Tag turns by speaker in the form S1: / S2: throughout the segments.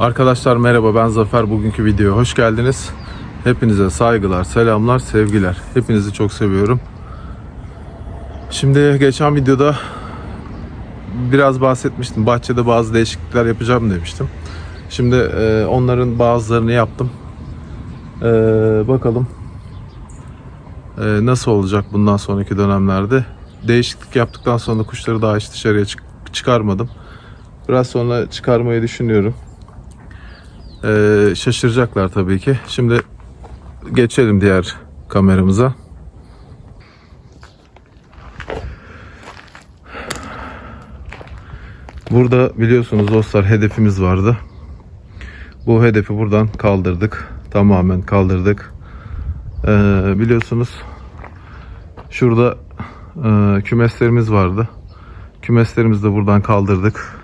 S1: Arkadaşlar merhaba ben Zafer bugünkü videoya hoş geldiniz. Hepinize saygılar, selamlar, sevgiler. Hepinizi çok seviyorum. Şimdi geçen videoda biraz bahsetmiştim. Bahçede bazı değişiklikler yapacağım demiştim. Şimdi e, onların bazılarını yaptım. E, bakalım e, nasıl olacak bundan sonraki dönemlerde. Değişiklik yaptıktan sonra kuşları daha hiç dışarıya çık- çıkarmadım. Biraz sonra çıkarmayı düşünüyorum. Ee, şaşıracaklar tabii ki. Şimdi geçelim diğer kameramıza. Burada biliyorsunuz dostlar hedefimiz vardı. Bu hedefi buradan kaldırdık. Tamamen kaldırdık. Ee, biliyorsunuz şurada e, kümeslerimiz vardı. Kümeslerimizi de buradan kaldırdık.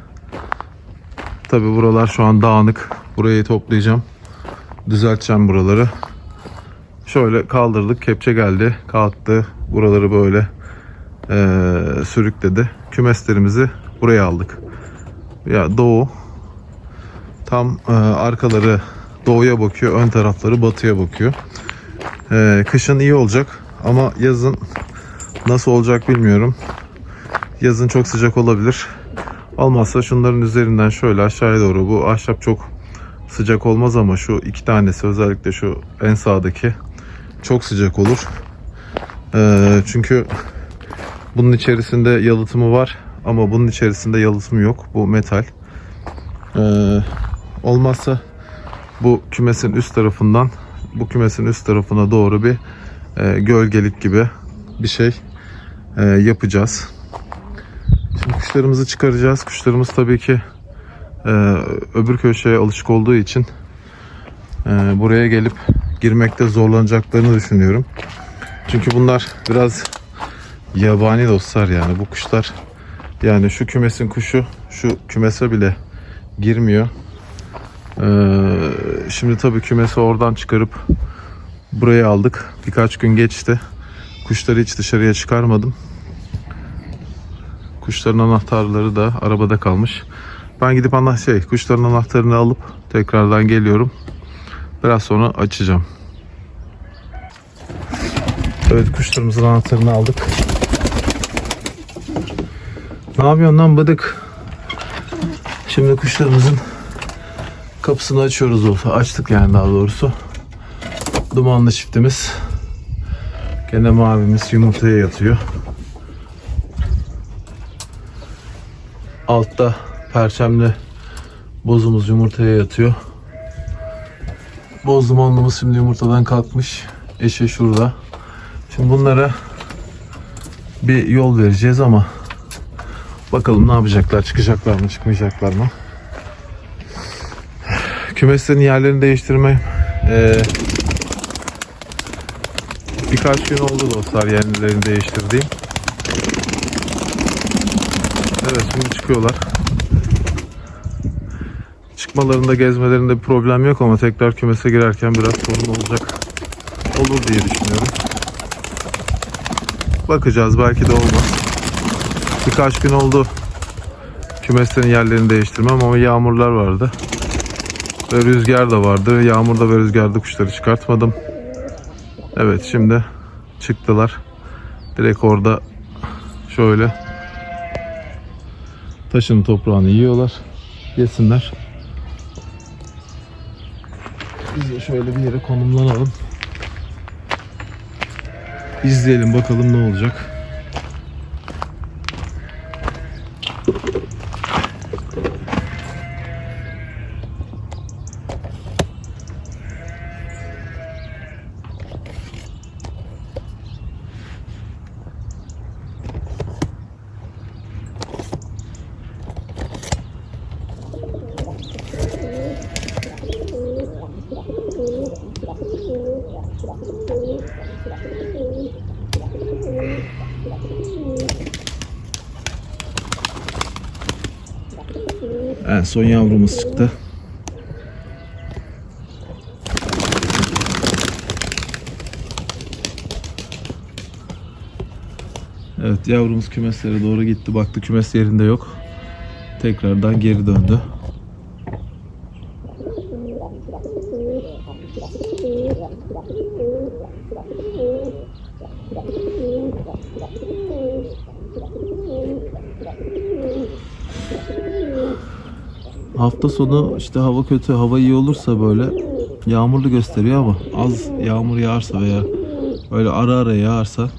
S1: Tabi buralar şu an dağınık. Burayı toplayacağım. Düzelteceğim buraları. Şöyle kaldırdık. Kepçe geldi. Kalktı. Buraları böyle eee, sürükledi. Kümeslerimizi buraya aldık. Ya doğu tam eee, arkaları doğuya bakıyor. Ön tarafları batıya bakıyor. Eee, kışın iyi olacak ama yazın nasıl olacak bilmiyorum. Yazın çok sıcak olabilir. Olmazsa şunların üzerinden şöyle aşağıya doğru bu ahşap çok sıcak olmaz ama şu iki tanesi özellikle şu en sağdaki çok sıcak olur. Ee, çünkü bunun içerisinde yalıtımı var ama bunun içerisinde yalıtımı yok. Bu metal. Ee, olmazsa bu kümesin üst tarafından bu kümesin üst tarafına doğru bir e, gölgelik gibi bir şey e, yapacağız. Şimdi kuşlarımızı çıkaracağız. Kuşlarımız tabii ki e, öbür köşeye alışık olduğu için e, buraya gelip girmekte zorlanacaklarını düşünüyorum. Çünkü bunlar biraz yabani dostlar yani bu kuşlar yani şu kümesin kuşu şu kümese bile girmiyor. E, şimdi tabii kümesi oradan çıkarıp buraya aldık. Birkaç gün geçti. Kuşları hiç dışarıya çıkarmadım. Kuşların anahtarları da arabada kalmış. Ben gidip ana şey kuşların anahtarını alıp tekrardan geliyorum. Biraz sonra açacağım. Evet kuşlarımızın anahtarını aldık. Ne yapıyorsun lan bıdık? Şimdi kuşlarımızın kapısını açıyoruz olsa. Açtık yani daha doğrusu. Dumanlı çiftimiz. Gene mavimiz yumurtaya yatıyor. Altta perçemli bozumuz yumurtaya yatıyor. Boz dumanlımız şimdi yumurtadan kalkmış. Eşe şurada. Şimdi bunlara bir yol vereceğiz ama bakalım ne yapacaklar? Çıkacaklar mı, çıkmayacaklar mı? Kümeslerin yerlerini değiştirme eee, birkaç gün oldu dostlar yerlerini değiştirdiğim. Evet şimdi çıkıyorlar. Çıkmalarında gezmelerinde bir problem yok ama tekrar kümese girerken biraz sorun olacak. Olur diye düşünüyorum. Bakacağız belki de olmaz. Birkaç gün oldu kümeslerin yerlerini değiştirmem ama yağmurlar vardı. Ve rüzgar da vardı. Yağmurda ve rüzgarda kuşları çıkartmadım. Evet şimdi çıktılar. Direkt orada şöyle taşın toprağını yiyorlar. Yesinler. Biz de şöyle bir yere konumlanalım. İzleyelim bakalım ne olacak. En son yavrumuz çıktı. Evet yavrumuz kümeslere doğru gitti. Baktı kümes yerinde yok. Tekrardan geri döndü. Hafta sonu işte hava kötü, hava iyi olursa böyle yağmurlu gösteriyor ama az yağmur yağarsa veya böyle ara ara yağarsa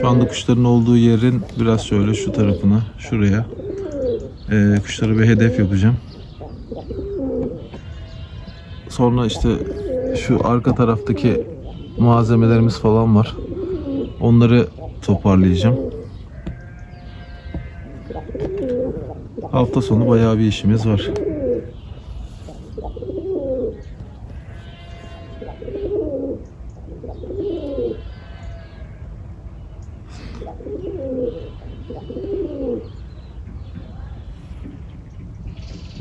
S1: şu anda kuşların olduğu yerin biraz şöyle şu tarafına, şuraya eee kuşlara bir hedef yapacağım. Sonra işte şu arka taraftaki malzemelerimiz falan var. Onları toparlayacağım. Hafta sonu bayağı bir işimiz var.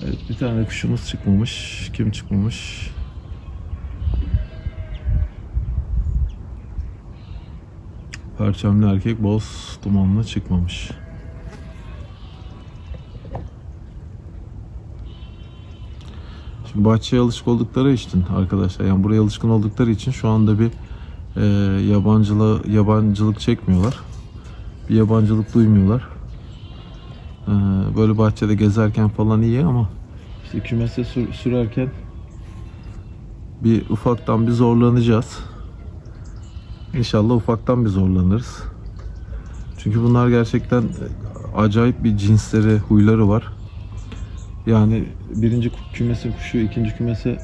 S1: Evet, bir tane kuşumuz çıkmamış. Kim çıkmamış? Perçemli erkek boz dumanlı çıkmamış. Bahçeye alışık oldukları için arkadaşlar yani buraya alışkın oldukları için şu anda bir e, yabancılığı yabancılık çekmiyorlar. Bir yabancılık duymuyorlar. E, böyle bahçede gezerken falan iyi ama işte kümese sür- sürerken bir ufaktan bir zorlanacağız. İnşallah ufaktan bir zorlanırız. Çünkü bunlar gerçekten acayip bir cinsleri, huyları var. Yani birinci kümesin kuşu ikinci kümese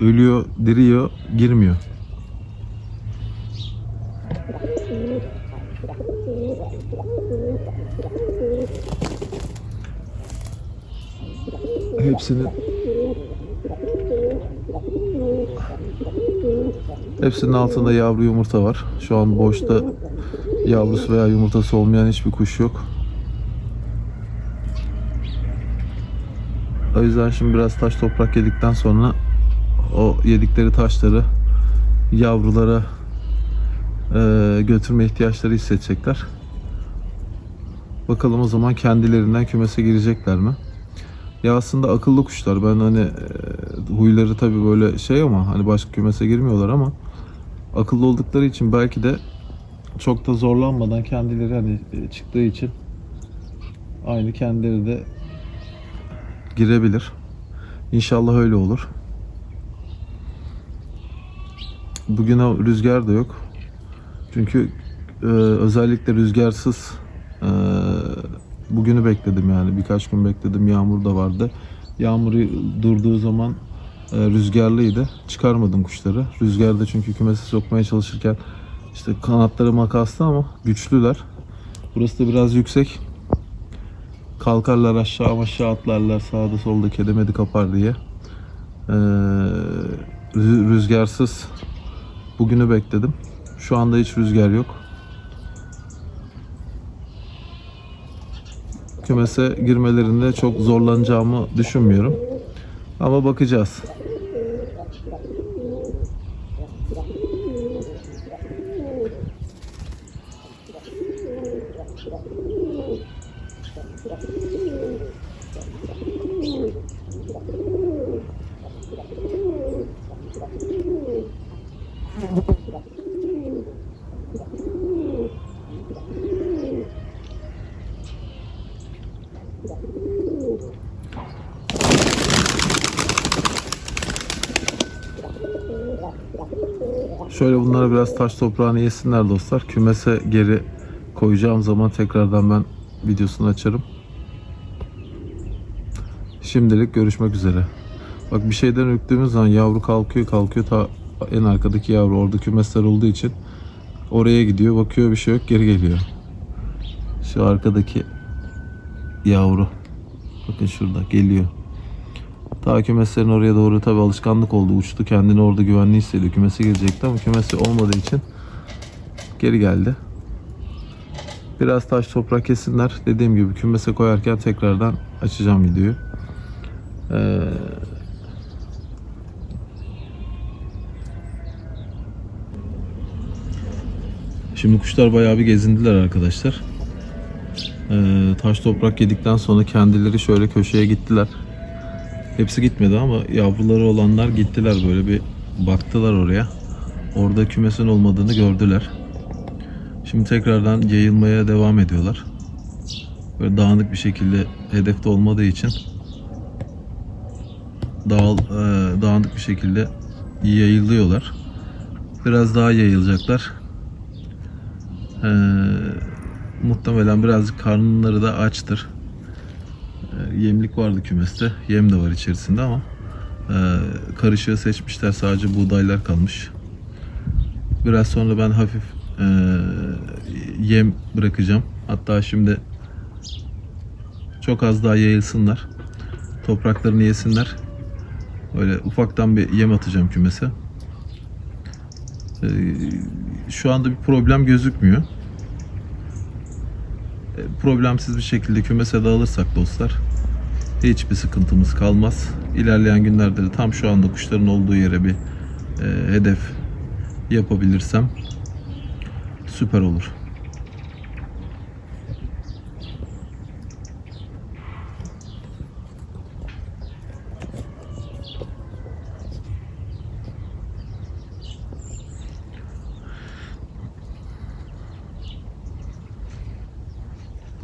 S1: ölüyor, diriyor, girmiyor. Hepsinin Hepsinin altında yavru yumurta var. Şu an boşta yavrusu veya yumurtası olmayan hiçbir kuş yok. O yüzden şimdi biraz taş toprak yedikten sonra o yedikleri taşları yavrulara eee, götürme ihtiyaçları hissedecekler. Bakalım o zaman kendilerinden kümese girecekler mi? Ya aslında akıllı kuşlar. Ben hani eee, huyları tabii böyle şey ama hani başka kümese girmiyorlar ama akıllı oldukları için belki de çok da zorlanmadan kendileri hani e, çıktığı için aynı kendileri de girebilir. İnşallah öyle olur. Bugün rüzgar da yok. Çünkü e, özellikle rüzgarsız e, bugünü bekledim yani birkaç gün bekledim. Yağmur da vardı. Yağmur durduğu zaman e, rüzgarlıydı. Çıkarmadım kuşları. Rüzgarda çünkü kümese sokmaya çalışırken işte kanatları makaslı ama güçlüler. Burası da biraz yüksek kalkarlar aşağı aşağı atlarlar sağda solda kedemedi kapar diye. Ee, rü- rüzgarsız bugünü bekledim. Şu anda hiç rüzgar yok. Kümese girmelerinde çok zorlanacağımı düşünmüyorum. Ama bakacağız. Şöyle bunlara biraz taş toprağını yesinler dostlar. Kümese geri koyacağım zaman tekrardan ben videosunu açarım. Şimdilik görüşmek üzere. Bak bir şeyden ürktüğümüz zaman yavru kalkıyor kalkıyor ta en arkadaki yavru orada kümesler olduğu için oraya gidiyor bakıyor bir şey yok geri geliyor. Şu arkadaki yavru. Bakın şurada geliyor. Ta kümeslerin oraya doğru tabi alışkanlık oldu. Uçtu kendini orada güvenli hissediyor. Kümese girecekti ama kümesi olmadığı için geri geldi. Biraz taş toprak kesinler. Dediğim gibi kümese koyarken tekrardan açacağım videoyu. Ee, Şimdi kuşlar bayağı bir gezindiler arkadaşlar. Ee, taş toprak yedikten sonra kendileri şöyle köşeye gittiler. Hepsi gitmedi ama yavruları olanlar gittiler böyle bir baktılar oraya. Orada kümesin olmadığını gördüler. Şimdi tekrardan yayılmaya devam ediyorlar. Böyle dağınık bir şekilde hedefte olmadığı için dağıl, e, dağınık bir şekilde yayılıyorlar. Biraz daha yayılacaklar. Ee, muhtemelen birazcık karnları da açtır. Ee, yemlik vardı kümeste. Yem de var içerisinde ama e, karışığı seçmişler. Sadece buğdaylar kalmış. Biraz sonra ben hafif e, yem bırakacağım. Hatta şimdi çok az daha yayılsınlar. Topraklarını yesinler. Böyle ufaktan bir yem atacağım kümese. Ee, şu anda bir problem gözükmüyor. Problemsiz bir şekilde kümese dağılırsak dostlar hiçbir sıkıntımız kalmaz. İlerleyen günlerde de tam şu anda kuşların olduğu yere bir e, hedef yapabilirsem süper olur.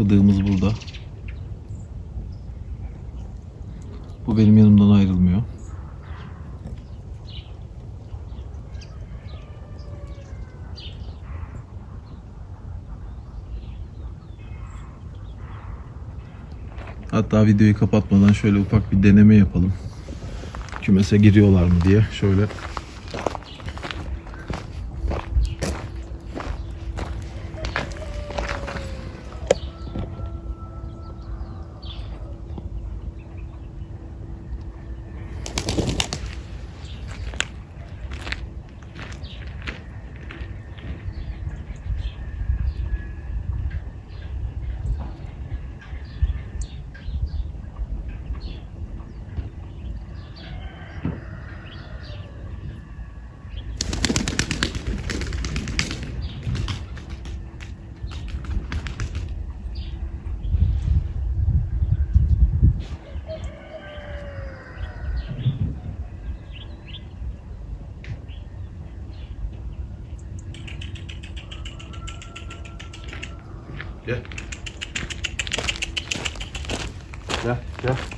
S1: Bıdığımız burada. Bu benim yanımdan ayrılmıyor. Hatta videoyu kapatmadan şöyle ufak bir deneme yapalım. Kümese giriyorlar mı diye. Şöyle Yeah, yeah.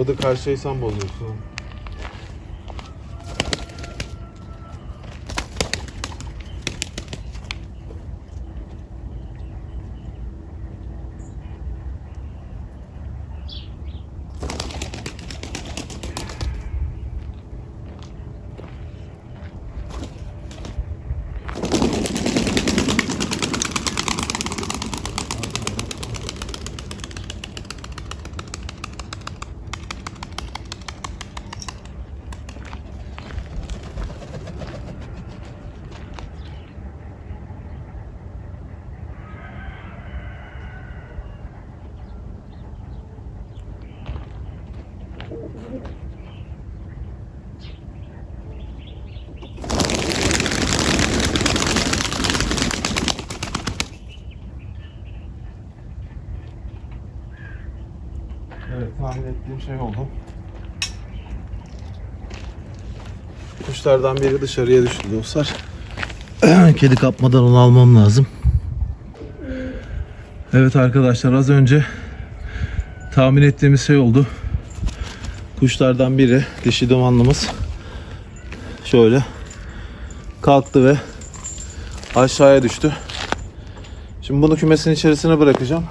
S1: Bıdık her şeyi sen bozuyorsun. Evet tahmin ettiğim şey oldu. Kuşlardan biri dışarıya düştü dostlar. Kedi kapmadan onu almam lazım. Evet arkadaşlar az önce tahmin ettiğimiz şey oldu. Kuşlardan biri dişi dumanlımız şöyle kalktı ve aşağıya düştü. Şimdi bunu kümesin içerisine bırakacağım.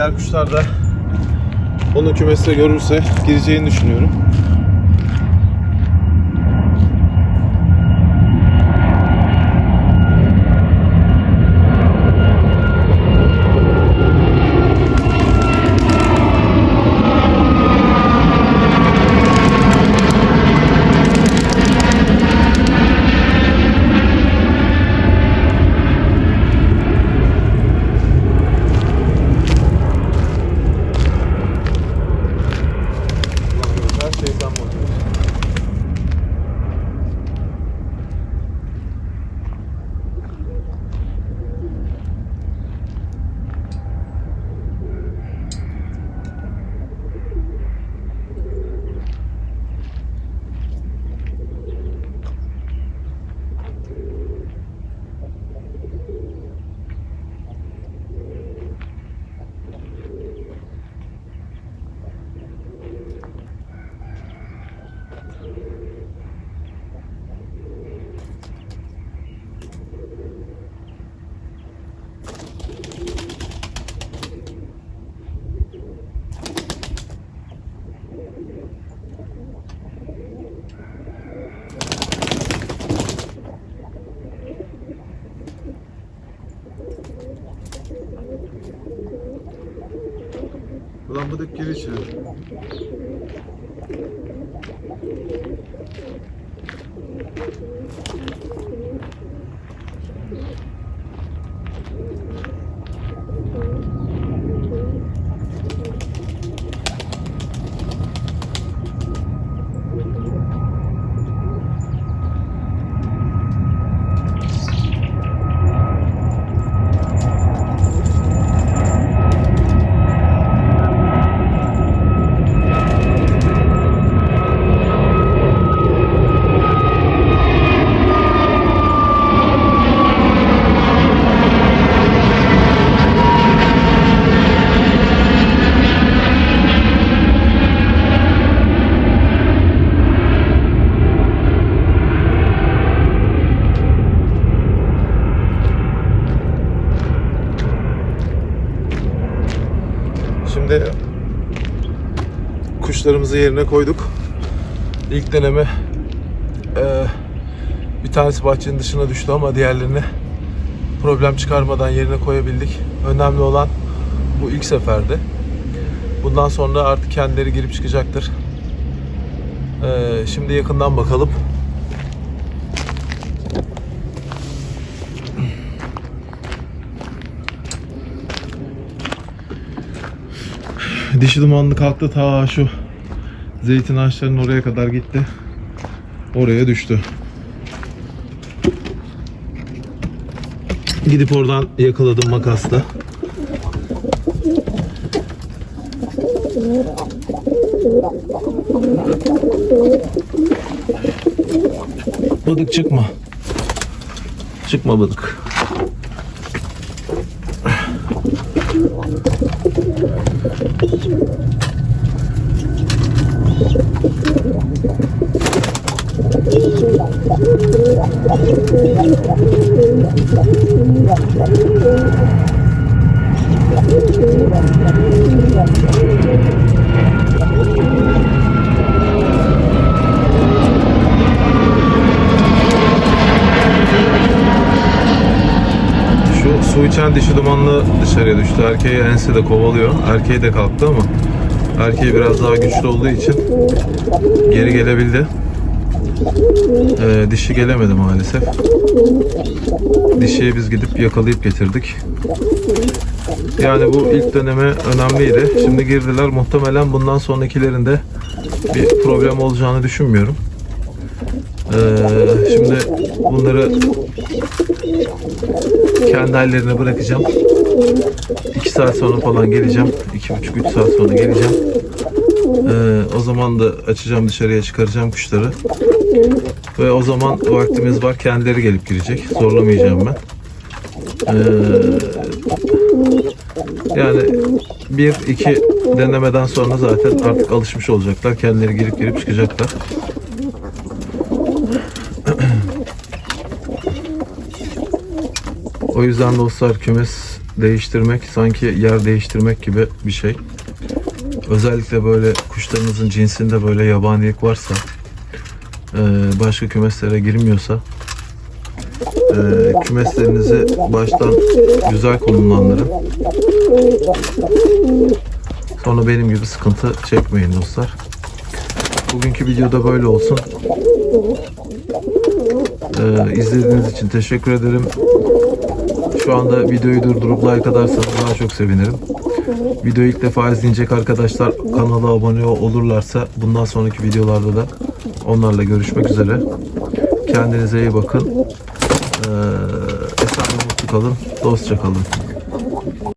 S1: Diğer kuşlar da onu kümeste görürse gireceğini düşünüyorum. Ulan bıdık gir içeri. Şimdi kuşlarımızı yerine koyduk. İlk deneme eee, bir tanesi bahçenin dışına düştü ama diğerlerini problem çıkarmadan yerine koyabildik. Önemli olan bu ilk seferde. Bundan sonra artık kendileri girip çıkacaktır. Eee, şimdi yakından bakalım. Dişi dumanlı kalktı ta şu zeytin ağaçlarının oraya kadar gitti. Oraya düştü. Gidip oradan yakaladım makasla. Bıdık çıkma. Çıkma bıdık. Şu su içen dişi dumanlı dışarıya düştü. Erkeği ense de kovalıyor. Erkeği de kalktı ama erkeği biraz daha güçlü olduğu için geri gelebildi. Ee, dişi gelemedi maalesef. dişiye biz gidip yakalayıp getirdik. Yani bu ilk döneme önemliydi. Şimdi girdiler. Muhtemelen bundan sonrakilerinde bir problem olacağını düşünmüyorum. Ee, şimdi bunları kendi hallerine bırakacağım. 2 saat sonra falan geleceğim. 2,5-3 saat sonra geleceğim. Ee, o zaman da açacağım dışarıya çıkaracağım kuşları. Ve o zaman vaktimiz var. Kendileri gelip girecek. Zorlamayacağım ben. Ee, yani bir iki denemeden sonra zaten artık alışmış olacaklar. Kendileri girip girip çıkacaklar. O yüzden dostlar kümes değiştirmek sanki yer değiştirmek gibi bir şey. Özellikle böyle kuşlarınızın cinsinde böyle yabanilik varsa e, başka kümeslere girmiyorsa e, kümeslerinizi baştan güzel konumlandırın. Sonra benim gibi sıkıntı çekmeyin dostlar. Bugünkü videoda böyle olsun. Ee, izlediğiniz için teşekkür ederim. Şu anda videoyu durdurup like atarsanız daha çok sevinirim. Videoyu ilk defa izleyecek arkadaşlar kanala abone olurlarsa bundan sonraki videolarda da onlarla görüşmek üzere. Kendinize iyi bakın. Ee, esen ve mutlu kalın. Dostça kalın.